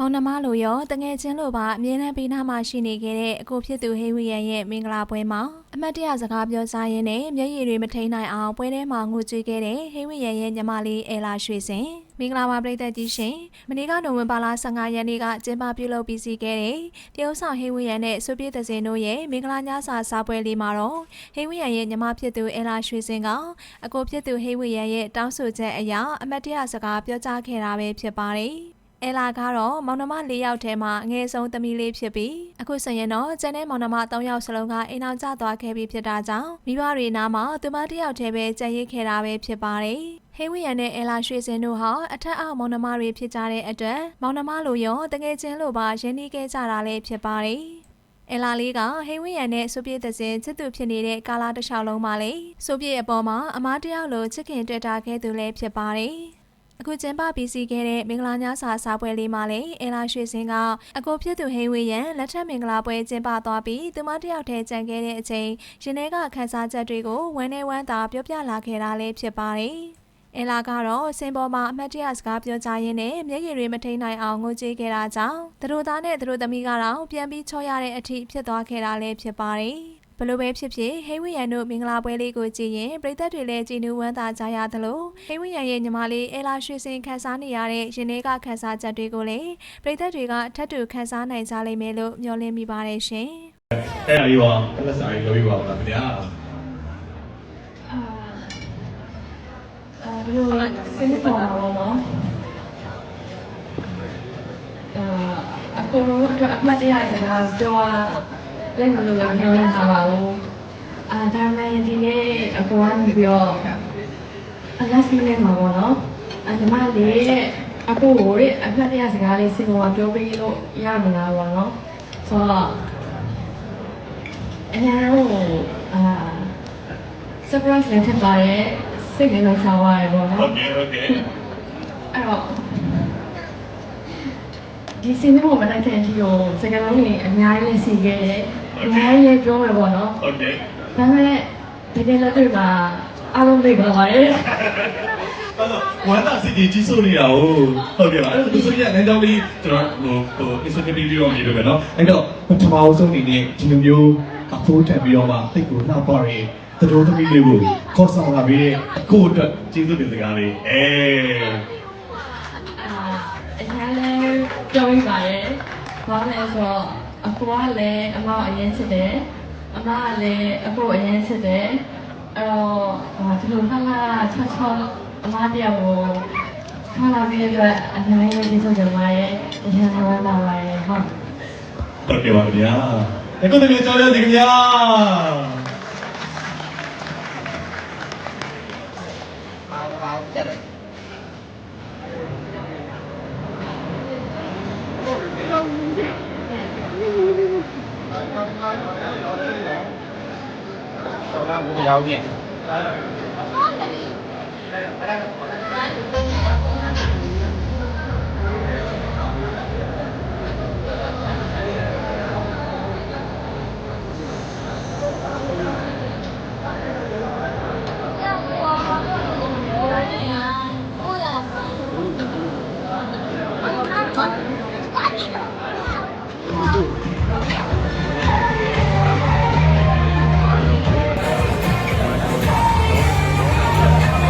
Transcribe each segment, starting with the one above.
မောင်နှမလိုရောတငယ်ချင်းလိုပါအမြဲတမ်းပေးနာမှရှိနေခဲ့တဲ့အကိုဖြစ်သူဟေးဝီယန်ရဲ့မင်္ဂလာပွဲမှာအမတ်တရစကားပြောစားရင်းနဲ့မျက်ရည်တွေမထိန်နိုင်အောင်ပွဲထဲမှာငိုကြွေးခဲ့တဲ့ဟေးဝီယန်ရဲ့ညီမလေးအဲလာရွှေစင်မင်္ဂလာပါပြည်သက်ကြီးရှင်မနေ့ကနိုဝင်ဘာလ15ရက်နေ့ကကျင်းပပြုလုပ်ပြီးစီးခဲ့တဲ့တရုတ်ဆောင်ဟေးဝီယန်နဲ့ဆွေပြည့်သစင်တို့ရဲ့မင်္ဂလာညစာစားပွဲလေးမှာတော့ဟေးဝီယန်ရဲ့ညီမဖြစ်သူအဲလာရွှေစင်ကအကိုဖြစ်သူဟေးဝီယန်ရဲ့တောင်းဆိုချက်အရအမတ်တရစကားပြောကြားခဲ့တာပဲဖြစ်ပါတယ် အဲလာကတော့မောင်နှမ၄ယောက်ထဲမှာအငယ်ဆုံးသမီးလေးဖြစ်ပြီးအခုဆိုရင်တော့ကျန်တဲ့မောင်နှမ၃ယောက်စလုံးကအိမ်အောင်ကျသွားခဲ့ပြီးဖြစ်တာကြောင့်မိဘတွေနားမှာသူမတစ်ယောက်တည်းပဲကြံ့ရစ်ခဲ့တာပဲဖြစ်ပါတယ်။ဟေးဝီယန်နဲ့အဲလာရွှေစင်တို့ဟာအထက်အောက်မောင်နှမတွေဖြစ်ကြတဲ့အတွက်မောင်နှမလိုရောတငယ်ချင်းလိုပါရင်းနှီးခဲ့ကြတာလည်းဖြစ်ပါတယ်။အလာလေးကဟိဝင်းရံနဲ့စုပြည့်သစင်ချစ်သူဖြစ်နေတဲ့ကာလာတစ်လျှောက်လုံးပါလေစုပြည့်အပေါ်မှာအမားတယောက်လိုချစ်ခင်တွေ့တာခဲ့သူလည်းဖြစ်ပါတယ် အခုကျင်းပပြီးစီးခဲ့တဲ့မင်္ဂလာညစာစားပွဲလေးမှာလည်းအလာရွှေစင်ကအကိုဖြစ်သူဟိဝင်းရံလက်ထက်မင်္ဂလာပွဲကျင်းပသွားပြီးသူမတယောက်တည်းကြံခဲ့တဲ့အချိန်ရင်ထဲကခန်းစားချက်တွေကိုဝမ်းနဲ့ဝမ်းသာပြောပြလာခဲ့တာလည်းဖြစ်ပါတယ်အလာကတော့စင်ပေါ်မှာအမတ်တရစကားပြောကြရင်းနဲ့မျက်ရည်တွေမထိန်နိုင်အောင်ငိုကြွေးခဲ့တာကြောင့်သူတို့သားနဲ့သူတို့သမီးကတော့ပြန်ပြီးချောရတဲ့အထိဖြစ်သွားခဲ့တာလည်းဖြစ်ပါတယ် ဘလို့ပဲဖြစ်ဖြစ်ဟိဝီယန်တို့မင်္ဂလာပွဲလေးကိုကြည့်ရင်ပြည်သက်တွေလည်းကြည်နူးဝမ်းသာကြရသလိုဟိဝီယန်ရဲ့ညီမလေးအဲလာရွှေစင်ခန်းစားနေရတဲ့ရင်ထဲကခန်းစားချက်တွေကိုလည်းပြည်သက်တွေကထပ်တူခန်းစားနိုင်ကြလိမ့်မယ်လို့မျှော်လင့်မိပါတယ်ရှင်အဲ့ဒါလေးပါလက်စာရေးလုပ်ပြပါဦးလားခင်ဗျာအာအာဘယ်လိုစနေပေါ်မှာပေါ့နော်အာအခုတော့အမှတ်တရစကားပြော လက်လို့လည်းပြောနေတာပါဘူးအာဒါမှမဟုတ်ဒီနေ့အပေါ်ကနေပြီးတော့အလက်စီနဲ့မှာပေါ့နော်အညီမလေးအခုကိုရအဖက်ရစကားလေးစင်ပေါ်ပြောပေးလို့ရမလားပေါ့နော်ဆိုတော့အများတော့အာ surprise လည်းဖြစ်ပါတယ်စိတ်လည်းလုံးဆောင်ရတယ်ပေါ့နော်ဟုတ်ကဲ့ဟုတ်ကဲ့အဲ့တော့ဒီစင်ပေါ်မှာလိုက်တဲ့အထိကိုစကားလုံးတွေအများကြီးလည်းစီခဲ့တယ် အများကြီးလည်းပြောမယ်ပေါ့နော် โอเค ဒါပေမဲ့ဒီနေ့လက်တွေ့မှာအားလုံးသိပါပါတယ် အဲ့တော့ဝမ်းသာစီတီကြီးစိုးနေတာဟုတ်ဟုတ်ကဲ့ပါအဲ့တော့ဒီဆိုရင်လည်းတော့လေးကျွန်တော်ဟိုဟို Instagram လေးရောမြင်လို့ပဲเนาะအဲ့တော့ပထမဆုံးအနေနဲ့ဒီလိုမျိုးအဖိုးတက်ပြီးတော့မှတိတ်ကိုနှောက်ပါရဲတတော်သမီးလေးကိုခေါ်ဆောင်လာပြီးတဲ့အကိုအတွက်ကျေးဇူးတင်စကားလေးအဲ အာအများလည်းပြောမိပါတယ်ဘာလဲဆိုတော့ အကူကလည်းအမအရင်စစ်တယ်အမကလည်းအကူအရင်စစ်တယ်အဲ့တော့အာဒီလိုလှလှချောချောအမတရားကိုထားလာပြီးတော့အများကြီးကျေးဇူးတင်ပါတယ်အရင်ကဝမ်းသာပါတယ်ဟုတ်ဟုတ်ကဲ့ပါခင်ဗျာအခုတကယ်ကြောင်းရစီခင်ဗျာ နာကိုမရောက်ပြန်အဲ့ဒါ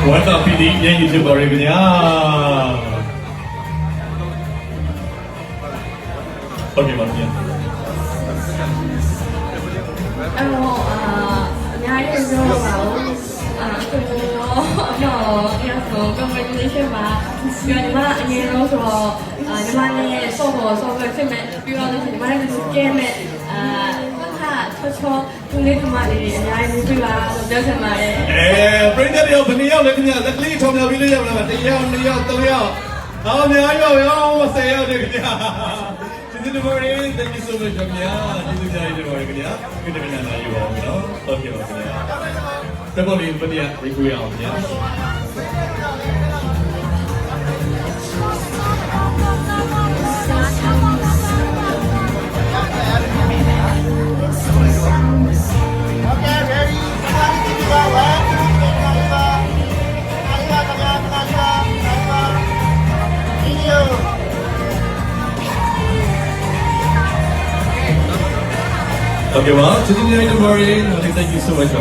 ဝမ်းသာပီတိညဉ့်ညဖြစ်ပါရခင်ဗျာဟုတ်ကဲ့ပါခင်ဗျာအဲ့တော့အာအများကြီးပြောပါဘူးအာကိုရောတော့အဲ့ဆို congratulation ပါပြောညီမအရင်တော့ဆိုတော့အာညီမနဲ့ဆော့ဖို့ဆော့ဖို့ဖြစ်မဲ့ပြီးတော့လည်းညီမနဲ့စကဲမဲ့အာ ခါချောချောသူလေးကမလေးအများကြီးပြပါလို့ပြောချင်ပါတယ်အဲပရိသတ်တွေရောဘယ်နှစ်ယောက်လဲခင်ဗျာလက်ကလေးထောင်ပြပြီးလို့ရမလားတစ်ယောက်နှစ်ယောက်သုံးယောက်ဟောအများကြီးပါရောဆယ်ယောက်တည်းခင်ဗျာကျေးဇူးတင်ပါတယ် thank you so much ခင်ဗျာကျေးဇူးကြရပါတယ်ခင်ဗျာဒီတစ်နေ့နားယူပါဦးနော်ဟုတ်ကဲ့ပါခင်ဗျာတဘောလေးပတရားပြေးကြရအောင်ခင်ဗျာ Okay ပါကျေးဇူးများတင်ပါတယ် thank you so much